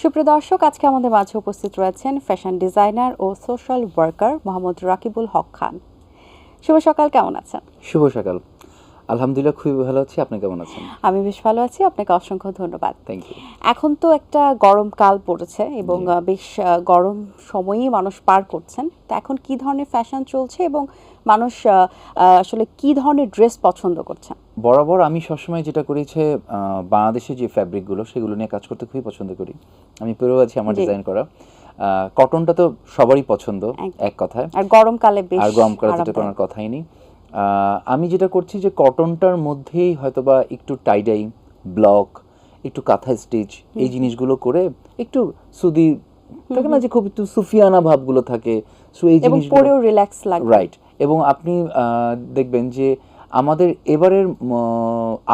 সুপ্রিয় দর্শক আজকে আমাদের মাঝে উপস্থিত রয়েছেন ফ্যাশন ডিজাইনার ও সোশ্যাল ওয়ার্কার মোহাম্মদ রাকিবুল হক খান। শুভ সকাল কেমন আছেন? শুভ সকাল। আলহামদুলিল্লাহ খুবই ভালো আছি। আপনি কেমন আছেন? আমি বেশ ভালো আছি। আপনাকে অসংখ্য ধন্যবাদ। থ্যাংক ইউ এখন তো একটা গরমকাল পড়েছে এবং বেশ গরম সময়ই মানুষ পার করছেন। তো এখন কি ধরনের ফ্যাশন চলছে এবং মানুষ আসলে কি ধরনের ড্রেস পছন্দ করছেন? বরাবর আমি সবসময় যেটা করেছে বাংলাদেশে যে ফ্যাব্রিকগুলো সেগুলো নিয়ে কাজ করতে খুবই পছন্দ করি। আমি পেরেও আছি আমার ডিজাইন করা। কটনটা তো সবারই পছন্দ এক কথায়। আর গরমকালে বেশ আর গরম করা যেটা। কোনো কথাই নেই। আমি যেটা করছি যে কটনটার মধ্যেই হয়তোবা একটু টাইডাই ব্লক একটু কাঁথা স্টিচ এই জিনিসগুলো করে একটু সুদি থাকে না যে খুব একটু সুফিয়ানা ভাবগুলো থাকে। সো এই জিনিসগুলো পরেও রিল্যাক্স লাগবে রাইট এবং আপনি দেখবেন যে আমাদের এবারের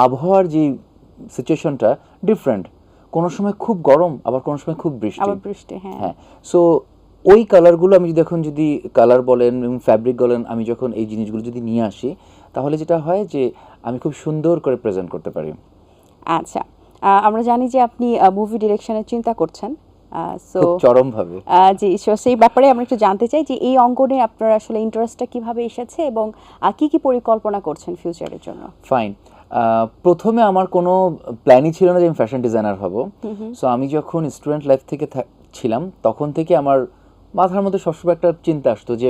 আবহাওয়ার যে সিচুয়েশনটা ডিফারেন্ট কোনো সময় খুব গরম আবার কোনো সময় খুব বৃষ্টি। আবার বৃষ্টি হ্যাঁ। হ্যাঁ সো ওই কালারগুলো আমি যদি এখন যদি কালার বলেন এবং ফ্যাব্রিক বলেন আমি যখন এই জিনিসগুলো যদি নিয়ে আসি তাহলে যেটা হয় যে আমি খুব সুন্দর করে প্রেজেন্ট করতে পারি। আচ্ছা আমরা জানি যে আপনি মুভি ডিরেকশনের চিন্তা করছেন। সো চরমভাবে। জি সেই ব্যাপারে আমরা একটু জানতে চাই যে এই অঙ্গনে আপনার আসলে ইন্টারেস্টটা কীভাবে এসেছে এবং কি কি পরিকল্পনা করছেন ফিউচারের জন্য? ফাইন প্রথমে আমার কোনো প্ল্যানই ছিল না যে আমি ফ্যাশন ডিজাইনার হব। সো আমি যখন স্টুডেন্ট লাইফ থেকে ছিলাম তখন থেকে আমার মাথার মধ্যে সবসময় একটা চিন্তা আসতো যে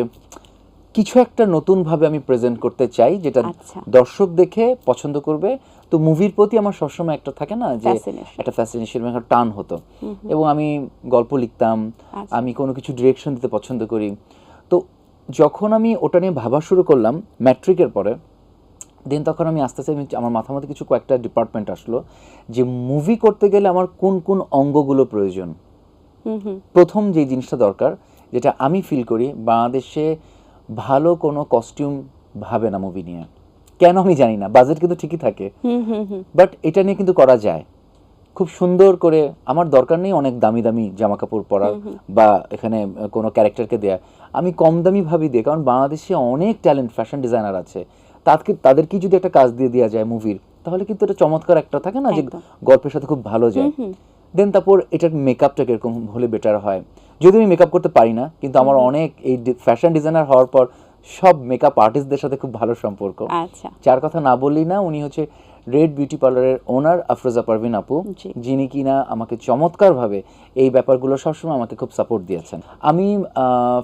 কিছু একটা নতুনভাবে আমি প্রেজেন্ট করতে চাই যেটা আচ্ছা। দর্শক দেখে পছন্দ করবে। তো মুভির প্রতি আমার সবসময় একটা থাকে না যে একটা ফ্যাসিনেশন একটা টান হতো। এবং আমি গল্প লিখতাম আচ্ছা। আমি কোনো কিছু ডিরেকশন দিতে পছন্দ করি। তো যখন আমি ওটা নিয়ে ভাবা শুরু করলাম ম্যাট্রিকের পরে দেন তখন আমি আস্তে আস্তে আমি- আমার মাথার মধ্যে কিছু কয়েকটা ডিপার্টমেন্ট আসলো যে মুভি করতে গেলে আমার কোন কোন অঙ্গগুলো প্রয়োজন। প্রথম যে জিনিসটা দরকার যেটা আমি ফিল করি বাংলাদেশে ভালো কোনো কস্টিউম ভাবে না মুভি নিয়ে। কেন আমি জানি না বাজেট কিন্তু ঠিকই থাকে। বাট এটা নিয়ে কিন্তু করা যায়। খুব সুন্দর করে আমার দরকার নেই অনেক দামি দামি জামা কাপড় পরার বা এখানে কোনো ক্যারেক্টারকে দেয়া। আমি কম দামি ভাবি দিই কারণ বাংলাদেশে অনেক ট্যালেন্ট ফ্যাশন ডিজাইনার আছে। তাদেরকে তাদেরকে যদি একটা কাজ দিয়ে দেওয়া যায় মুভির তাহলে কিন্তু এটা চমৎকার একটা থাকে না যে গল্পের সাথে খুব ভালো যায়। দেন তারপর এটার মেকআপটা কীরকম হলে বেটার হয়? যদি আমি মেকআপ করতে পারি না কিন্তু আমার অনেক এই ফ্যাশন ডিজাইনার হওয়ার পর সব মেকআপ আর্টিস্টদের সাথে খুব ভালো সম্পর্ক। আচ্ছা। যার কথা না বললেই না উনি হচ্ছে রেড বিউটি পার্লারের ওনার আফরোজা পারভিন আপু। যিনি কিনা আমাকে চমৎকারভাবে এই ব্যাপারগুলো সবসময় আমাকে খুব সাপোর্ট দিয়েছেন। আমি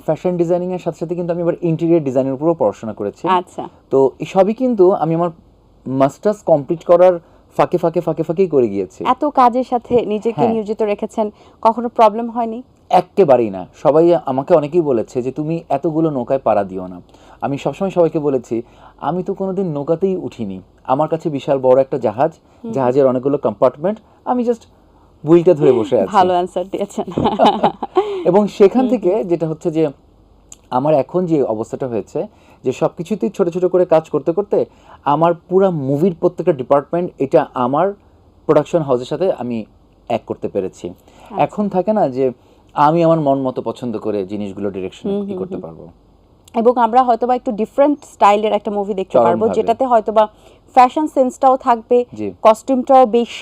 ফ্যাশন ডিজাইনিং এর সাথে সাথে কিন্তু আমি এবার ইন্টেরিয়ার ডিজাইনের উপরও পড়াশোনা করেছি। আচ্ছা। তো এই সবই কিন্তু আমি আমার মাস্টার্স কমপ্লিট করার ফাঁকে ফাঁকে ফাঁকে ফাঁকেই করে গিয়েছি। এত কাজের সাথে নিজেকে হ্যাঁ। নিয়োজিত রেখেছেন কখনো প্রবলেম হয়নি? একেবারেই না। সবাই আমাকে অনেকেই বলেছে যে তুমি এতগুলো নৌকায় পাড়া দিও না। আমি সবসময় সবাইকে বলেছি আমি তো কোনোদিন নৌকাতেই উঠিনি। আমার কাছে বিশাল বড় একটা জাহাজ। জাহাজের অনেকগুলো কম্পার্টমেন্ট আমি জাস্ট বুইলটা ধরে বসে আছি। ভালো অ্যান্সার দিয়েছেন। এবং সেখান থেকে যেটা হচ্ছে যে আমার এখন যে অবস্থাটা হয়েছে যে সব কিছুতেই ছোটো ছোটো করে কাজ করতে করতে আমার পুরো মুভির প্রত্যেকটা ডিপার্টমেন্ট এটা আমার প্রোডাকশন হাউসের সাথে আমি এক করতে পেরেছি। এখন থাকে না যে আমি আমার মন মতো পছন্দ করে জিনিসগুলো ডিরেকশন কি করতে পারব। এবং আমরা হয়তোবা একটু ডিফারেন্ট স্টাইলের একটা মুভি দেখতে পারব যেটাতে হয়তোবা ফ্যাশন সেন্সটাও থাকবে কস্টিউমটাও বেশ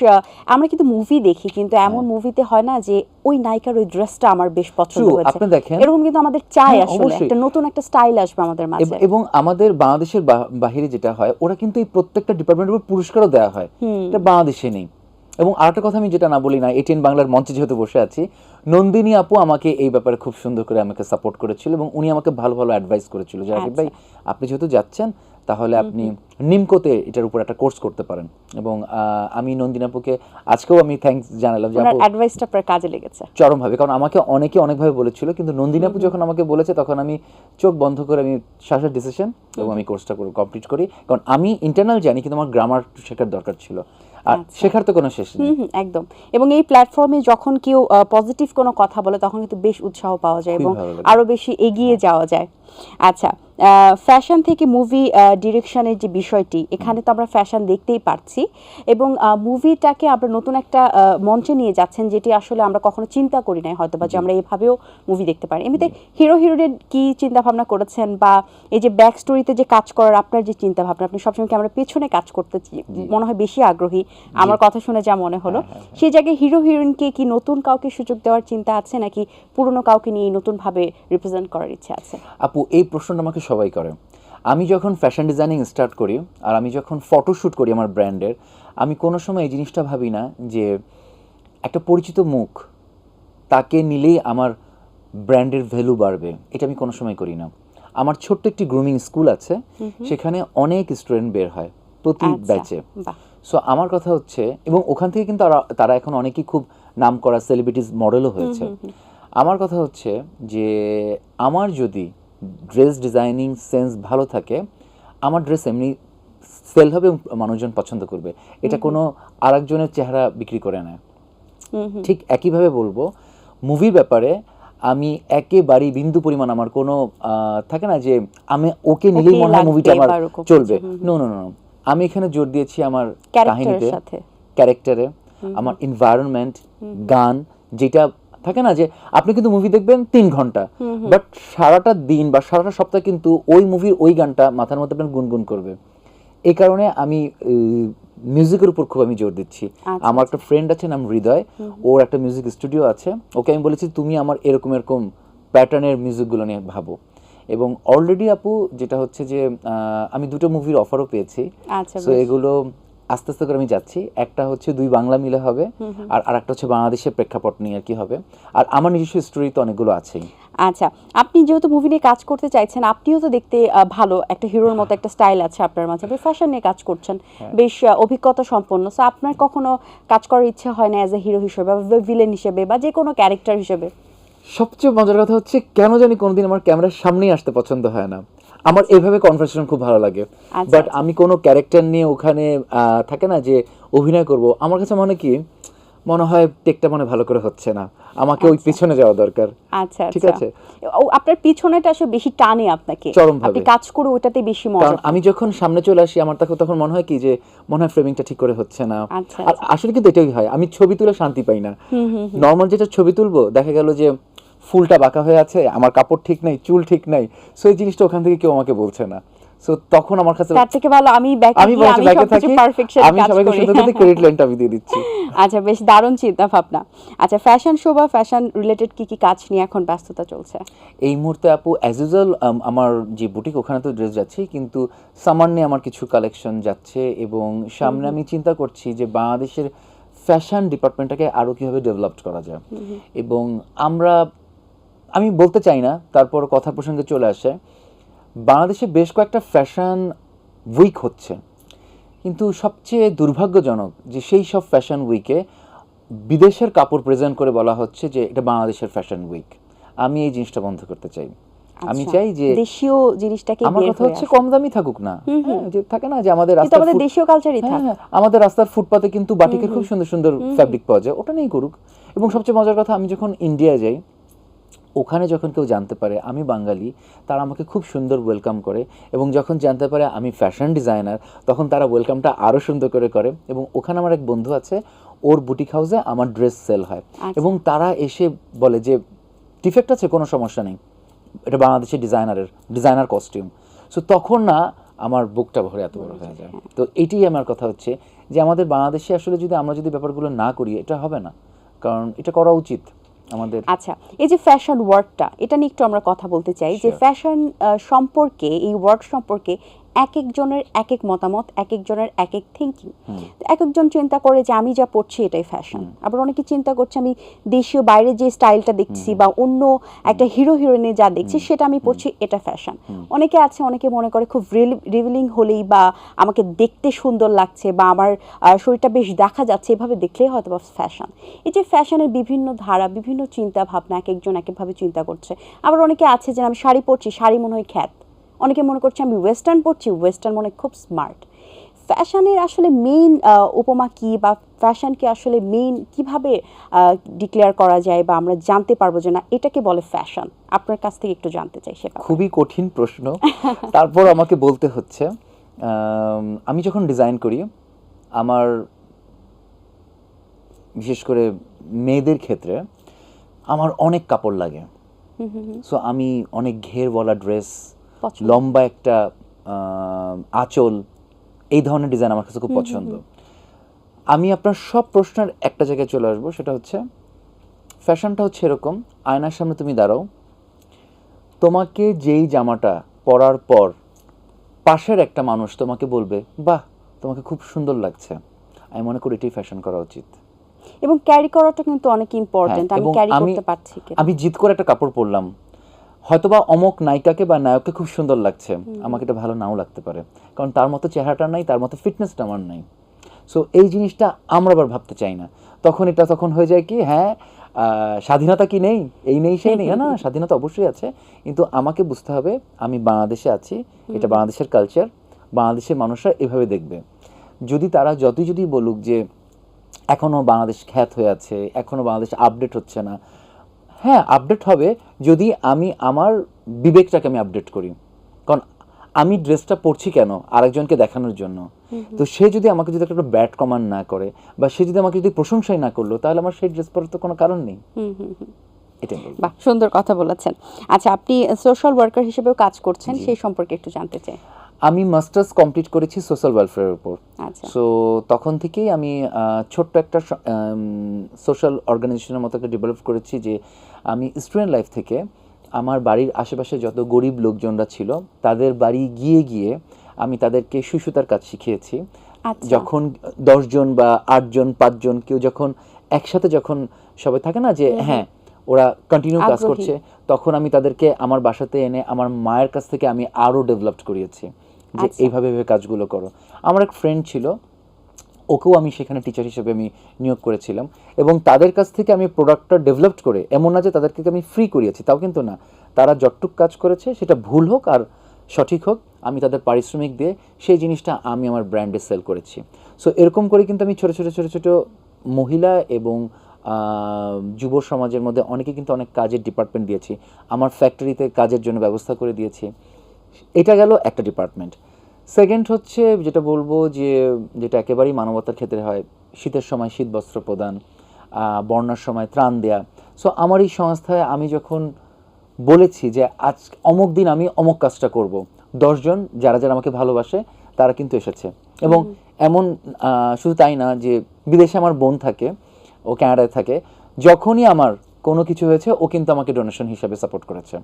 আমরা কিন্তু মুভি দেখি কিন্তু এমন মুভিতে হয় না যে ওই নায়িকার ওই ড্রেসটা আমার বেশ পছন্দ হয়েছে। এরকম কিন্তু আমাদের চাই হ্যাঁ, আসলে একটা নতুন একটা স্টাইল আসবে আমাদের মাঝে। এবং আমাদের বাংলাদেশের বাহিরে যেটা হয় ওরা কিন্তু এই প্রত্যেকটা ডিপার্টমেন্টের উপর পুরস্কারও দেওয়া হয়। এটা বাংলাদেশে নেই। এবং আরেকটা কথা আমি যেটা না বলি না এটিএন বাংলার মঞ্চে যেহেতু বসে আছি নন্দিনী আপু আমাকে এই ব্যাপারে খুব সুন্দর করে আমাকে সাপোর্ট করেছিল এবং উনি আমাকে ভালো ভালো অ্যাডভাইস করেছিল। যে রাকিব ভাই আপনি যেহেতু যাচ্ছেন তাহলে আপনি নিমকোতে এটার উপর একটা কোর্স করতে পারেন। এবং আমি নন্দিনী আপুকে আজকেও আমি থ্যাঙ্কস জানালাম যে ওনার আপু অ্যাডভাইসটা আপনার কাজে লেগেছে। চরমভাবে কারণ আমাকে অনেকে অনেকভাবে বলেছিল কিন্তু নন্দিনী আপু যখন আমাকে বলেছে তখন আমি চোখ বন্ধ করে আমি শ্বাসের ডিসিশন এবং আমি কোর্সটা করে কমপ্লিট করি। কারণ আমি ইন্টারনাল জানি কিন্তু আমার গ্রামার শেখার দরকার ছিল। আর শেখার তো কোনো শেষ নেই। একদম। এবং এই প্ল্যাটফর্মে যখন কেউ পজিটিভ কোনো কথা বলে তখন কিন্তু বেশ উৎসাহ পাওয়া যায় এবং আরও বেশি এগিয়ে যাওয়া যায়। আচ্ছা ফ্যাশন থেকে মুভি ডিরেকশনের যে বিষয়টি এখানে তো আমরা ফ্যাশন দেখতেই পারছি। এবং মুভিটাকে আমরা নতুন একটা মঞ্চে নিয়ে যাচ্ছেন যেটি আসলে আমরা কখনো চিন্তা করি নাই হয়তো বা যে আমরা এভাবেও মুভি দেখতে পারি। এমনিতে হিরো হিরোইনের কি চিন্তা ভাবনা করেছেন? বা এই যে ব্যাক স্টোরিতে যে কাজ করার আপনার যে চিন্তা ভাবনা আপনি সবসময় কি আমরা পেছনে কাজ করতে মনে হয় বেশি আগ্রহী? আমার কথা শুনে যা মনে হলো। সেই জায়গায় হিরো হিরোইনকে কি নতুন কাউকে সুযোগ দেওয়ার চিন্তা আছে নাকি পুরনো কাউকে নিয়ে নতুনভাবে রিপ্রেজেন্ট করার ইচ্ছা আছে? আপু এই প্রশ্নটা আমাকে সবাই করে। আমি যখন ফ্যাশন ডিজাইনিং স্টার্ট করি আর আমি যখন ফটোশ্যুট করি আমার ব্র্যান্ডের আমি কোনো সময় এই জিনিসটা ভাবি না যে একটা পরিচিত মুখ তাকে নিলেই আমার ব্র্যান্ডের ভ্যালু বাড়বে। এটা আমি কোনো সময় করি না। আমার ছোট্ট একটি গ্রুমিং স্কুল আছে সেখানে অনেক স্টুডেন্ট বের হয় প্রতি আচ্ছা, ব্যাচে সো আমার কথা হচ্ছে এবং ওখান থেকে কিন্তু তারা তারা এখন অনেকেই খুব নাম করা সেলিব্রিটিস মডেলও হয়েছে আমার কথা হচ্ছে যে আমার যদি ড্রেস ডিজাইনিং সেন্স ভালো থাকে আমার ড্রেস এমনি সেল হবে মানুষজন পছন্দ করবে। এটা কোনো আরেকজনের চেহারা বিক্রি করে না। ঠিক একইভাবে বলব মুভির ব্যাপারে আমি একেবারেই বিন্দু পরিমাণ আমার কোনো থাকে না যে আমি ওকে নিলেই মনে হয় মুভিটা আমার চলবে। নো নো নো আমি এখানে জোর দিয়েছি আমার কাহিনীতে সাথে। ক্যারেক্টারে আমার এনভায়রনমেন্ট গান যেটা থাকে না যে আপনি কিন্তু মুভি দেখবেন তিন ঘণ্টা। বাট সারাটা দিন বা সারাটা সপ্তাহ কিন্তু ওই মুভির ওই গানটা মাথার মধ্যে আপনার গুনগুন করবে। এই কারণে আমি মিউজিকের উপর খুব আমি জোর দিচ্ছি। আচ্ছা, আমার একটা ফ্রেন্ড আছে নাম হৃদয়। ওর একটা মিউজিক স্টুডিও আছে। ওকে আমি বলেছি তুমি আমার এরকম এরকম প্যাটার্নের মিউজিকগুলো নিয়ে ভাবো। এবং অলরেডি আপু যেটা হচ্ছে যে আমি দুটো মুভির অফারও পেয়েছি। আচ্ছা সো এগুলো আস্তে আস্তে করে আমি যাচ্ছি। একটা হচ্ছে দুই বাংলা মিলে হবে আর আরেকটা হচ্ছে বাংলাদেশের প্রেক্ষাপট নিয়ে আর কি হবে। আর আমার নিজস্ব স্টোরি তো অনেকগুলো আছেই। আচ্ছা আপনি যেহেতু মুভি নিয়ে কাজ করতে চাইছেন আপনিও তো দেখতে ভালো একটা হিরোর মতো একটা স্টাইল আছে আপনার মাঝে। আপনি ফ্যাশন নিয়ে কাজ করছেন। হ্যাঁ। বেশ অভিজ্ঞতা সম্পন্ন। সো আপনার কখনো কাজ করার ইচ্ছে হয় না অ্যাজ এ হিরো হিসেবে বা ভিলেন হিসেবে বা যে কোনো ক্যারেক্টার হিসেবে? সবচেয়ে মজার কথা হচ্ছে কেন জানি কোনোদিন আমার ক্যামেরার সামনেই আসতে পছন্দ হয় না। আমার এভাবে কনভারসেশন খুব ভালো লাগে। আচ্ছা, বাট আমি কোনো ক্যারেক্টার নিয়ে ওখানে থাকে না যে অভিনয় করব। আমার কাছে মনে কি মনে হয় টেকটা মনে ভালো করে হচ্ছে না। আমাকে ওই পিছনে যাওয়া দরকার। আচ্ছা ঠিক আচ্ছা আছে। ও আপনার পিছনেটা আসলে বেশি টানে আপনাকে। আপনি কাজ করে ওটাতে বেশি মজা কারণ আমি যখন সামনে চলে আসি আমার তখন তখন মনে হয় কি যে মনে হয় ফ্রেমিংটা ঠিক করে হচ্ছে না। আচ্ছা, আসলে কিন্তু এটাই হয়। আমি ছবি তুলে শান্তি পাই না। নর্মাল যেটা ছবি তুলবো দেখা গেল যে ফুলটা বাঁকা হয়ে আছে আমার কাপড় ঠিক নাই চুল ঠিক নাই সো এই জিনিসটা ওখান থেকে কেউ আমাকে বলছে না। সো তখন আমার কাছে তার থেকে ভালো আমি ব্যাকে আমি ব্যাকে থাকি পারফেকশন আমি সবাইকে সুন্দর করে ক্রেডিট লাইনটা আমি দিয়ে দিচ্ছি। আচ্ছা বেশ দারুণ চিন্তা ভাবনা। আচ্ছা ফ্যাশন শো বা ফ্যাশন রিলেটেড কি কি কাজ নিয়ে এখন ব্যস্ততা চলছে? এই মুহূর্তে আপু অ্যাজ ইউজুয়াল আমার যে বুটিক ওখানে তো ড্রেস যাচ্ছে কিন্তু সামার নিয়ে আমার কিছু কালেকশন যাচ্ছে এবং সামনে আমি চিন্তা করছি যে বাংলাদেশের ফ্যাশন ডিপার্টমেন্টটাকে আরও কীভাবে ডেভেলপ করা যায়। এবং আমরা আমি বলতে চাই না তারপর কথা প্রসঙ্গে চলে আসে। বাংলাদেশে বেশ কয়েকটা ফ্যাশন উইক হচ্ছে। কিন্তু সবচেয়ে দুর্ভাগ্যজনক যে সেই সব ফ্যাশন উইকে বিদেশের কাপড় প্রেজেন্ট করে বলা হচ্ছে যে এটা বাংলাদেশের ফ্যাশন উইক। আমি এই জিনিসটা বন্ধ করতে চাই। আমি আচ্ছা, চাই যে দেশীয় জিনিসটাকে আমার কথা হচ্ছে কম দামি থাকুক না। হ্যাঁ, যে থাকে না যে আমাদের রাস্তার আমাদের দেশীয় কালচারই থাক। হ্যাঁ, আমাদের রাস্তার ফুটপাতে কিন্তু বাটিকের খুব সুন্দর সুন্দর ফ্যাব্রিক পাওয়া যায় ওটা নিয়েই করুক। এবং সবচেয়ে মজার কথা আমি যখন ইন্ডিয়া যাই ওখানে যখন কেউ জানতে পারে আমি বাঙালি তারা আমাকে খুব সুন্দর ওয়েলকাম করে এবং যখন জানতে পারে আমি ফ্যাশন ডিজাইনার তখন তারা ওয়েলকামটা আরও সুন্দর করে করে এবং ওখানে আমার এক বন্ধু আছে ওর বুটিক হাউসে আমার ড্রেস সেল হয় আচ্ছা। এবং তারা এসে বলে যে ডিফেক্ট আছে কোনো সমস্যা নেই। এটা বাংলাদেশের ডিজাইনারের ডিজাইনার কস্টিউম সো তখন না আমার বুকটা ভরে এত বড় হয়ে যায়। তো এইটাই আমার কথা হচ্ছে যে আমাদের বাংলাদেশে আসলে যদি আমরা যদি ব্যাপারগুলো না করি এটা হবে না। কারণ এটা করা উচিত। আমাদের। আচ্ছা এই যে ফ্যাশন ওয়ার্কটা এটা নিয়ে একটু আমরা কথা বলতে চাই যে ফ্যাশন সম্পর্কে এই ওয়ার্ক সম্পর্কে এক একজনের এক এক মতামত এক একজনের এক এক থিঙ্কিং এক একজন চিন্তা করে যে আমি যা পড়ছি এটাই ফ্যাশন আবার অনেকে চিন্তা করছে আমি দেশীয় বাইরে যে স্টাইলটা দেখছি বা অন্য একটা হিরো হিরোইনে যা দেখছি সেটা আমি পড়ছি এটা ফ্যাশন অনেকে আছে অনেকে মনে করে খুব রিভিলিং হলেই বা আমাকে দেখতে সুন্দর লাগছে বা আমার শরীরটা বেশ দেখা যাচ্ছে এভাবে দেখলেই হয়তো বা ফ্যাশন এই যে ফ্যাশনের বিভিন্ন ধারা বিভিন্ন চিন্তা ভাবনা এক একজন এক একভাবে চিন্তা করছে। আবার অনেকে আছে যে আমি শাড়ি পরছি শাড়ি মনে হয় খ্যাত। অনেকে মনে করছে আমি ওয়েস্টার্ন পরছি ওয়েস্টার্ন মনে খুব স্মার্ট ফ্যাশনের আসলে মেইন উপমা কি বা ফ্যাশনকে আসলে মেইন কীভাবে ডিক্লেয়ার করা যায় বা আমরা জানতে পারব যে না এটাকে বলে ফ্যাশন আপনার কাছ থেকে একটু জানতে চাই সেটা খুবই কঠিন প্রশ্ন। তারপর আমাকে বলতে হচ্ছে আমি যখন ডিজাইন করি আমার বিশেষ করে মেয়েদের ক্ষেত্রে আমার অনেক কাপড় লাগে। সো আমি অনেক ঘেরওয়ালা ড্রেস। লম্বা একটা আঁচল এই ধরনের ডিজাইন আমার কাছে খুব পছন্দ। আমি আপনার সব প্রশ্নের একটা জায়গায় চলে আসব সেটা হচ্ছে ফ্যাশনটা হচ্ছে এরকম আয়নার সামনে তুমি দাঁড়াও তোমাকে যেই জামাটা পরার পর পাশের একটা মানুষ তোমাকে বলবে বাহ তোমাকে খুব সুন্দর লাগছে। আমি মনে করি এটাই ফ্যাশন করা উচিত। এবং ক্যারি করাটা কিন্তু অনেক ইম্পর্টেন্ট হ্যাঁ, আমি ক্যারি করতে পারছি আমি জিদ করে একটা কাপড় পরলাম হয়তোবা অমক নায়িকাকে বা নায়ককে খুব সুন্দর লাগছে। আমাকে এটা ভালো নাও লাগতে পারে। কারণ তার মতো চেহারাটা নাই তার মতো ফিটনেসটা আমার নাই। সো এই জিনিসটা আমরা আবার ভাবতে চাই না। তখন এটা তখন হয়ে যায় কি হ্যাঁ স্বাধীনতা কি নেই? এই নেই সেই নেই। না স্বাধীনতা অবশ্যই আছে। কিন্তু আমাকে বুঝতে হবে আমি বাংলাদেশে আছি এটা বাংলাদেশের কালচার বাংলাদেশের মানুষরা এভাবে দেখবে। যদি তারা যতই যদি বলুক যে এখনও বাংলাদেশ খ্যাত হয়ে আছে এখনও বাংলাদেশ আপডেট হচ্ছে না হ্যাঁ আপডেট হবে যদি আমি আমার বিবেকটাকে আমি আপডেট করি। কারণ আমি ড্রেসটা পরছি কেন আরেকজনকে দেখানোর জন্য? তো সে যদি আমাকে যদি একটা ব্যাড কমান্ড না করে বা সে যদি আমাকে যদি প্রশংসাই না করল তাহলে আমার সেই ড্রেস পরার তো কোনো কারণ নেই। বাহ সুন্দর কথা বলেছেন। আচ্ছা আপনি সোশ্যাল ওয়ার্কার হিসেবেও কাজ করছেন সেই সম্পর্কে একটু জানতে চাই। আমি মাস্টার্স কমপ্লিট করেছি সোশ্যাল ওয়েলফেয়ারের উপর। আচ্ছা। সো তখন থেকেই আমি ছোট্ট একটা সোশ্যাল অর্গানাইজেশনের মতো একটা ডেভেলপ করেছি যে আমি স্টুডেন্ট লাইফ থেকে আমার বাড়ির আশেপাশে যত গরিব লোকজনরা ছিল তাদের বাড়ি গিয়ে গিয়ে আমি তাদেরকে সুসুতার কাজ শিখিয়েছি। আচ্ছা। যখন দশজন বা আটজন পাঁচজন কেউ যখন একসাথে যখন সবাই থাকে না যে হ্যাঁ ওরা কন্টিনিউ কাজ করছে তখন আমি তাদেরকে আমার বাসাতে এনে আমার মায়ের কাছ থেকে আমি আরও ডেভেলপড করিয়েছি যে আচ্ছা। এইভাবে এইভাবে কাজগুলো করো। আমার এক ফ্রেন্ড ছিল ওকেও আমি সেখানে টিচার হিসেবে আমি নিয়োগ করেছিলাম। এবং তাদের কাছ থেকে আমি প্রোডাক্টটা ডেভেলপড করে, এমন না যে তাদেরকে আমি ফ্রি করিয়েছি, তাও কিন্তু না। তারা যতটুক কাজ করেছে, সেটা ভুল হোক আর সঠিক হোক, আমি তাদের পারিশ্রমিক দিয়ে সেই জিনিসটা আমি আমার ব্র্যান্ডে সেল করেছি। সো এরকম করে কিন্তু আমি ছোটো ছোটো ছোটো ছোটো মহিলা এবং যুব সমাজের মধ্যে অনেকে কিন্তু অনেক কাজের ডিপার্টমেন্ট দিয়েছি। আমার ফ্যাক্টরিতে কাজের জন্য ব্যবস্থা করে দিয়েছি। এটা গেল একটা ডিপার্টমেন্ট সেকেন্ড হচ্ছে যেটা বলব যে যেটা একেবারেই মানবতার ক্ষেত্রে হয় শীতের সময় শীত বস্ত্র প্রদান বন্যার সময় ত্রাণ দেয়া। সো আমার এই সংস্থায় আমি যখন বলেছি যে আজ অমুক দিন আমি অমুক কাজটা করব দশজন যারা যারা আমাকে ভালোবাসে তারা কিন্তু এসেছে। এবং এমন শুধু তাই না যে বিদেশে আমার বোন থাকে ও কানাডায় থাকে যখনই আমার কোনো কিছু হয়েছে ও কিন্তু আমাকে ডোনেশন হিসাবে সাপোর্ট করেছে।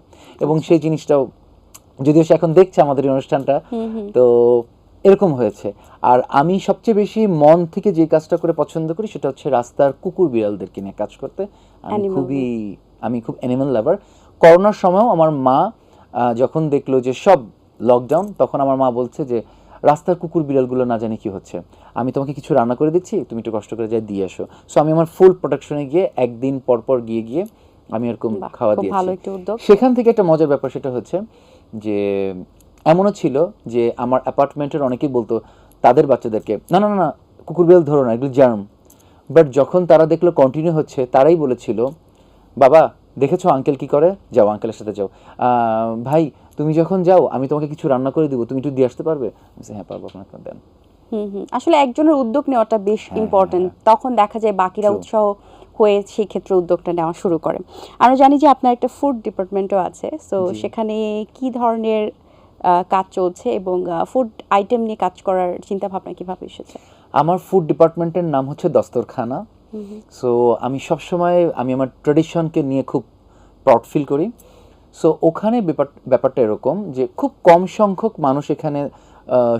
এবং সেই জিনিসটাও যদিও সে এখন দেখছে আমাদের এই অনুষ্ঠানটা তো এরকম হয়েছে। আর আমি সবচেয়ে বেশি মন থেকে যে কাজটা করে পছন্দ করি সেটা হচ্ছে রাস্তার কুকুর বিড়ালদেরকে নিয়ে কাজ করতে। আমি খুবই আমি খুব অ্যানিমাল লাভার করোনার সময়ও আমার মা যখন দেখল যে সব লকডাউন তখন আমার মা বলছে যে রাস্তার কুকুর বিড়ালগুলো না জানি কি হচ্ছে। আমি তোমাকে কিছু রান্না করে দিচ্ছি তুমি একটু কষ্ট করে যাই দিয়ে এসো। সো আমি আমার ফুল প্রোটেকশনে গিয়ে একদিন পর পর গিয়ে গিয়ে আমি এরকম খাওয়া দিয়েছি। সেখান থেকে একটা মজার ব্যাপার সেটা হচ্ছে যে এমনও ছিল যে আমার অ্যাপার্টমেন্টের অনেকেই বলতো তাদের বাচ্চাদেরকে না না না কুকুর বিড়াল ধরো না এগুলো জার্ম। বাট যখন তারা দেখল কন্টিনিউ হচ্ছে তারাই বলেছিল বাবা দেখেছ আঙ্কেল কি করে? যাও আঙ্কেলের সাথে যাও। আহ, ভাই তুমি যখন যাও আমি তোমাকে কিছু রান্না করে দিব তুমি একটু দিয়ে আসতে পারবে? হ্যাঁ পারব আপনাকে দেন। হুম হুম। আসলে একজনের উদ্যোগ নেওয়াটা বেশ হ্যাঁ, ইম্পর্টেন্ট তখন দেখা যায় বাকিরা উৎসাহ হয়ে সেই ক্ষেত্রে উদ্যোগটা নেওয়া শুরু করে। আমরা জানি যে আপনার একটা ফুড ডিপার্টমেন্টও আছে সো সেখানে কি ধরনের কাজ চলছে এবং ফুড আইটেম নিয়ে কাজ করার চিন্তা ভাবনা কীভাবে এসেছে? আমার ফুড ডিপার্টমেন্টের নাম হচ্ছে দস্তরখানা। সো আমি সবসময় আমি আমার ট্রেডিশনকে নিয়ে খুব প্রাউড ফিল করি। সো ওখানে ব্যাপার ব্যাপারটা এরকম যে খুব কম সংখ্যক মানুষ এখানে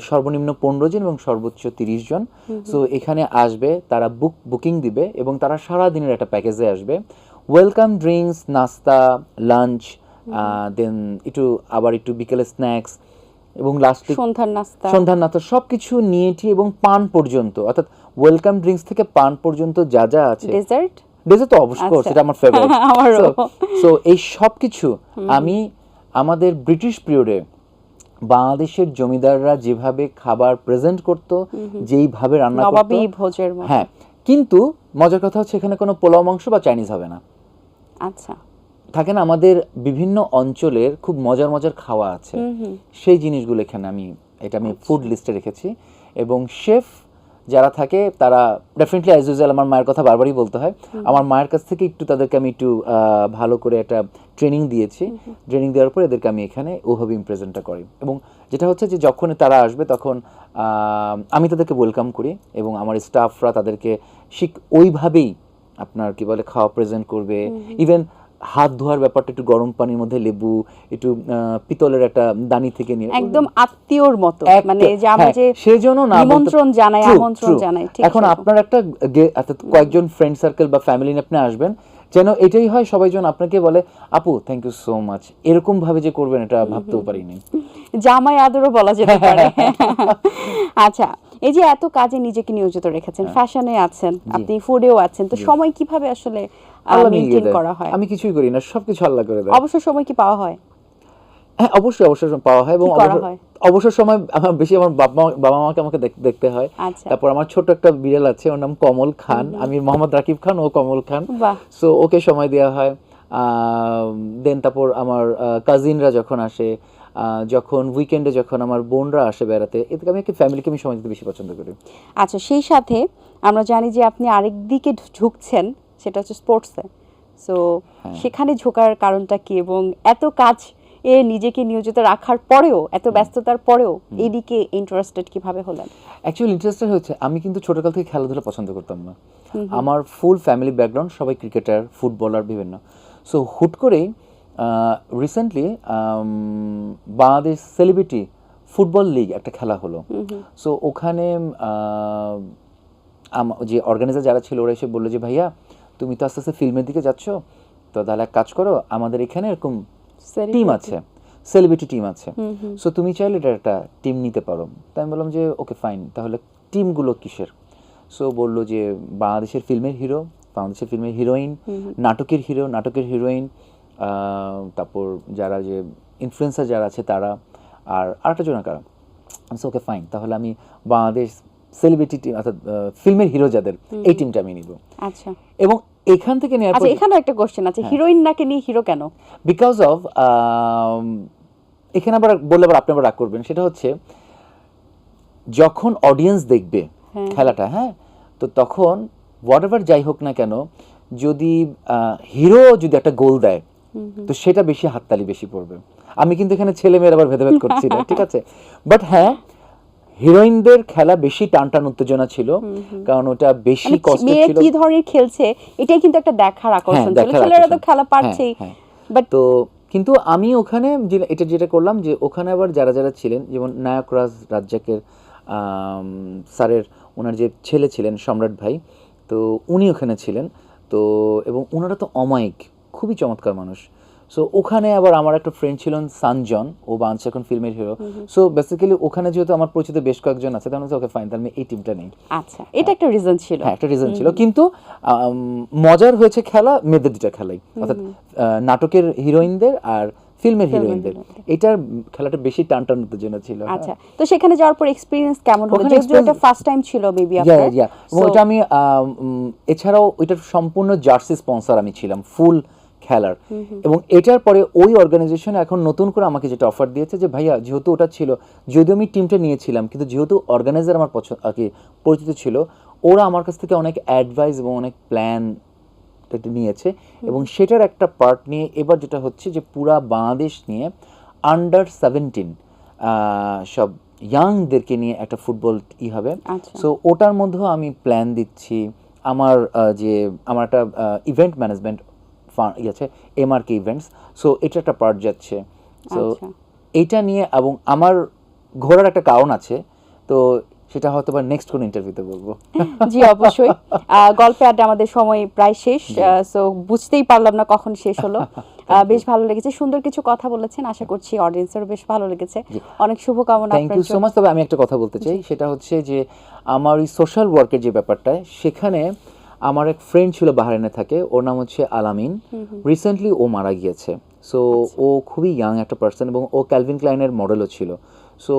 সর্বনিম্ন পনেরো জন এবং সর্বোচ্চ তিরিশ জন। সো এখানে আসবে তারা বুক বুকিং দিবে এবং তারা সারা দিনের একটা প্যাকেজে আসবে। ওয়েলকাম ড্রিঙ্কস নাস্তা লাঞ্চ দেন একটু আবার একটু বিকেলে স্ন্যাক্স এবং লাস্টে সন্ধ্যার নাস্তা। সন্ধ্যার নাস্তা সবকিছু নিয়েটি এবং পান পর্যন্ত অর্থাৎ ওয়েলকাম ড্রিঙ্কস থেকে পান পর্যন্ত যা যা আছে। ডেজার্ট ডেজার্ট তো অবশ্যই আচ্ছা। সেটা আমার ফেভারিট সো এই সব কিছু আমি আমাদের ব্রিটিশ পিরিয়ডে বাংলাদেশের জমিদাররা যেভাবে খাবার প্রেজেন্ট করত যেইভাবে রান্না করত। নবাবী ভোজের হ্যাঁ কিন্তু মজার কথা হচ্ছে এখানে কোনো পোলাও মাংস বা চাইনিজ হবে না। আচ্ছা। থাকে না আমাদের বিভিন্ন অঞ্চলের খুব মজার মজার খাওয়া আছে। সেই জিনিসগুলো এখানে আমি এটা আমি ফুড লিস্টে রেখেছি। এবং শেফ যারা থাকে তারা ডেফিনেটলি অ্যাজ ইউজুয়াল আমার মায়ের কথা বারবারই বলতে হয়। আমার মায়ের কাছ থেকে একটু তাদেরকে আমি একটু ভালো করে একটা ট্রেনিং দিয়েছি। ট্রেনিং দেওয়ার পর এদেরকে আমি এখানে ওভাবে ইমপ্রেজেন্টটা করি। এবং যেটা হচ্ছে যে যখন তারা আসবে তখন আমি তাদেরকে ওয়েলকাম করি এবং আমার স্টাফরা তাদেরকে শিখ ওইভাবেই আপনার কি বলে খাওয়া প্রেজেন্ট করবে। ইভেন হাত ধোয়ার ব্যাপারটা একটু গরম পানির মধ্যে লেবু একটু পিতলের একটা দানি থেকে নিয়ে একদম আত্মীয়র মতো। মানে যে আমরা হ্যাঁ, যে সেজন্য না নিমন্ত্রণ জানাই আমন্ত্রণ জানাই ঠিক এখন আপনার একটা কয়েকজন ফ্রেন্ড সার্কেল বা ফ্যামিলি নিয়ে আপনি আসবেন যেন এটাই হয় সবাই যেন আপনাকে বলে আপু থ্যাংক ইউ সো মাচ এরকম ভাবে যে করবেন এটা ভাবতেও পারিনি। জামাই আদরও বলা যেতে পারে। আচ্ছা এই যে এত কাজে নিজেকে নিয়োজিত রেখেছেন। ফ্যাশনে আছেন আপনি ফুডেও আছেন তো সময় কীভাবে আসলে করা হয়। আমি কিছুই করি না সবকিছু আল্লাহ করে দেয়। অবসর সময় কি পাওয়া হয়? হ্যাঁ অবশ্যই অবসর সময় পাওয়া হয় এবং অবসর- সময় আমার বেশি আমার বাবা মা- বাবা মাকে আমাকে দেখতে হয়। আচ্ছা। তারপর আমার ছোট একটা বিড়াল আছে ওর নাম কমল খান। আমি মোহাম্মদ রাকিব খান ও কমল খান। সো ওকে সময় দেওয়া হয়। দেন তারপর আমার কাজিনরা যখন আসে যখন উইকেন্ডে যখন আমার বোনরা আসে বেড়াতে এতে আমি একটা ফ্যামিলিকে আমি সময় দিতে বেশি পছন্দ করি। আচ্ছা সেই সাথে আমরা জানি যে আপনি আরেক দিকে ঢু- ঝুঁকছেন সেটা হচ্ছে স্পোর্টসে সো হ্যাঁ। সেখানে ঝোঁকার কারণটা কি এবং এত কাজ এ নিজেকে নিয়োজিত রাখার পরেও এত ব্যস্ততার পরেও এদিকে ইন্টারেস্টেড কীভাবে হলেন? অ্যাকচুয়ালি ইন্টারেস্টেড হচ্ছে আমি কিন্তু ছোটকাল থেকে খেলাধুলা পছন্দ করতাম না। আমার ফুল ফ্যামিলি ব্যাকগ্রাউন্ড সবাই ক্রিকেটার ফুটবলার বিভিন্ন। সো হুট করেই recently Bangladesh celebrity football league একটা খেলা হলো। সো ওখানে যে অর্গানাইজার যারা ছিল ওরা এসে বলল যে ভাইয়া তুমি তো আস্তে আস্তে ফিল্মের দিকে যাচ্ছ তো তাহলে এক কাজ করো আমাদের এখানে এরকম টিম আছে সেলিব্রিটি টিম আছে। সো তুমি চাইলে এটা একটা টিম নিতে পারো। তাই আমি বললাম যে ওকে ফাইন তাহলে টিমগুলো কিসের? সো বলল যে বাংলাদেশের ফিল্মের হিরো বাংলাদেশের ফিল্মের হিরোইন নাটকের হিরো নাটকের হিরোইন তারপর যারা যে ইনফ্লুয়েন্সার যারা আছে তারা আর আরেকটা জন কারা। ওকে ফাইন তাহলে আমি বাংলাদেশ সেলিব্রিটি টিম অর্থাৎ ফিল্মের হিরো যাদের এই টিমটা আমি নিব। আচ্ছা। এবং এখান থেকে নেওয়ার আচ্ছা এখানে একটা কোশ্চেন আছে হ্যাঁ। হিরোইন নাকে নিয়ে হিরো কেন? বিকজ অফ এখানে আবার বললে আবার আপনি আবার রাগ করবেন সেটা হচ্ছে যখন অডিয়েন্স দেখবে খেলাটা হ্যাঁ তো তখন হোয়াট এভার যাই হোক না কেন যদি হিরো যদি একটা গোল দেয় তো সেটা বেশি হাততালি বেশি পড়বে। আমি কিন্তু এখানে ছেলে মেয়ের আবার ভেদাভেদ করছি না ঠিক আছে? বাট হ্যাঁ হিরোইনদের খেলা বেশি টান টান উত্তেজনা ছিল কারণ ওটা বেশি মানে কষ্ট ছিল। কি ধরনের খেলছে এটাই কিন্তু একটা দেখার আকর্ষণ ছিল। ছেলেরা তো খেলা হ্যাঁ, পারছেই হ্যাঁ। বাট তো কিন্তু আমি ওখানে এটা যেটা করলাম যে ওখানে আবার যারা যারা ছিলেন যেমন নায়ক রাজ রাজ্জাকের স্যারের ওনার যে ছেলে ছিলেন সম্রাট ভাই তো উনি ওখানে ছিলেন। তো এবং ওনারা তো অমায়িক খুবই চমৎকার মানুষ। সো ওখানে আবার আমার একটা ফ্রেন্ড ছিলেন সানজন ও বাঞ্চ এখন ফিল্মের হিরো সো বেসিক্যালি ওখানে যেহেতু আমার পরিচিত বেশ কয়েকজন আছে তাহলে ওকে ফাইন তাহলে আমি এই টিমটা নেই। আচ্ছা এটা একটা রিজন ছিল। হ্যাঁ একটা রিজন ছিল। কিন্তু মজার হয়েছে খেলা মেয়েদের দুটা খেলাই। অর্থাৎ নাটকের হিরোইনদের আর ফিল্মের হিরোইনদের এটার খেলাটা বেশি টান টান উত্তেজনা ছিল হ্যাঁ। আচ্ছা তো সেখানে যাওয়ার পর এক্সপিরিয়েন্স কেমন হলো? যেহেতু এটা ফার্স্ট টাইম ছিল মেবি আপনার। yeah. এবং ওটা আমি এছাড়াও ওইটার সম্পূর্ণ জার্সি স্পন্সর আমি ছিলাম। ফুল খেলার। এবং এটার পরে ওই অর্গানাইজেশন এখন নতুন করে আমাকে যেটা অফার দিয়েছে যে ভাইয়া যেহেতু ওটা ছিল যদিও আমি টিমটা নিয়েছিলাম কিন্তু যেহেতু অর্গানাইজার আমার পছন্দ আর কি পরিচিত ছিল ওরা আমার কাছ থেকে অনেক অ্যাডভাইস এবং অনেক প্ল্যান নিয়েছে এবং সেটার একটা পার্ট নিয়ে এবার যেটা হচ্ছে যে পুরা বাংলাদেশ নিয়ে আন্ডার সেভেন্টিন সব ইয়াংদেরকে নিয়ে একটা ফুটবল ই হবে। আচ্ছা। সো ওটার মধ্যেও আমি প্ল্যান দিচ্ছি। আমার যে আমার একটা ইভেন্ট ম্যানেজমেন্ট ইয়ে আছে এমআরকে ইভেন্টস সো এটা একটা পার্ট যাচ্ছে। সো আচ্ছা। এইটা নিয়ে এবং আমার ঘোরার একটা কারণ আছে তো সেটা হয়তো বা নেক্সট কোন ইন্টারভিউতে বলব। জি অবশ্যই। গল্পে আড্ডা আমাদের সময় প্রায় শেষ। সো বুঝতেই পারলাম না কখন শেষ হলো। বেশ ভালো লেগেছে। সুন্দর কিছু কথা বলেছেন। আশা করছি অডিয়েন্সেরও বেশ ভালো লেগেছে। অনেক শুভকামনা থ্যাংক ইউ সো মাচ তবে আমি একটা কথা বলতে চাই। সেটা হচ্ছে যে আমার ওই সোশ্যাল ওয়ার্কের যে ব্যাপারটা সেখানে আমার এক ফ্রেন্ড ছিল বাহারাইনে থাকে ওর নাম হচ্ছে আলামিন। রিসেন্টলি ও মারা গিয়েছে। সো ও খুবই ইয়াং একটা পার্সন এবং ও ক্যালভিন ক্লাইনের মডেলও ছিল। সো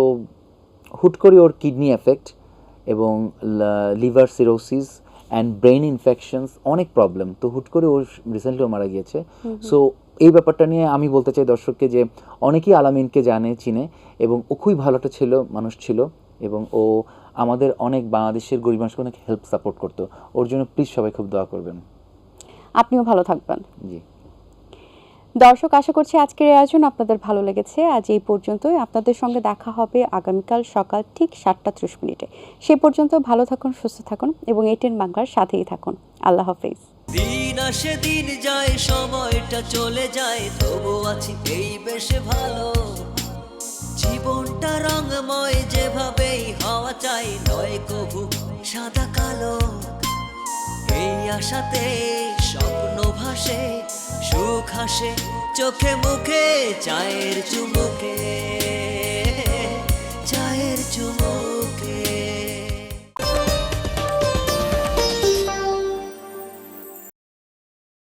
হুট করে ওর কিডনি এফেক্ট এবং liver cirrhosis and brain infections অনেক প্রবলেম তো হুট করে ও রিসেন্টলি ও মারা গিয়েছে। সো এই ব্যাপারটা নিয়ে আমি বলতে চাই দর্শককে যে অনেকেই আলামিনকে জানে চিনে এবং ও খুবই ভালো একটা ছিল মানুষ ছিল এবং ও আমাদের অনেক বাংলাদেশের গরিব মানুষকে অনেক হেল্প সাপোর্ট করতো। ওর জন্য প্লিজ সবাই খুব দোয়া করবেন। আপনিও ভালো থাকবেন। জি। দর্শক আশা করছি আজকের এই আয়োজন আপনাদের ভালো লেগেছে। আজ এই পর্যন্তই। আপনাদের সঙ্গে দেখা হবে আগামীকাল সকাল ঠিক সাতটা ত্রিশ মিনিটে। সে পর্যন্ত ভালো থাকুন সুস্থ থাকুন এবং এটেন বাংলার সাথেই থাকুন। আল্লাহ হাফিজ। দিন আসে দিন যায় সময়টা চলে যায়। তবু আছি এই বেশে ভালো। জীবনটা রঙময় যেভাবেই হওয়া চাই, নয় কবু সাদা কালো। এই আশাতে স্বপ্ন ভাসে, সুখ হাসে, চোখে মুখে, চায়ের চুমুকে, চায়ের চুমুক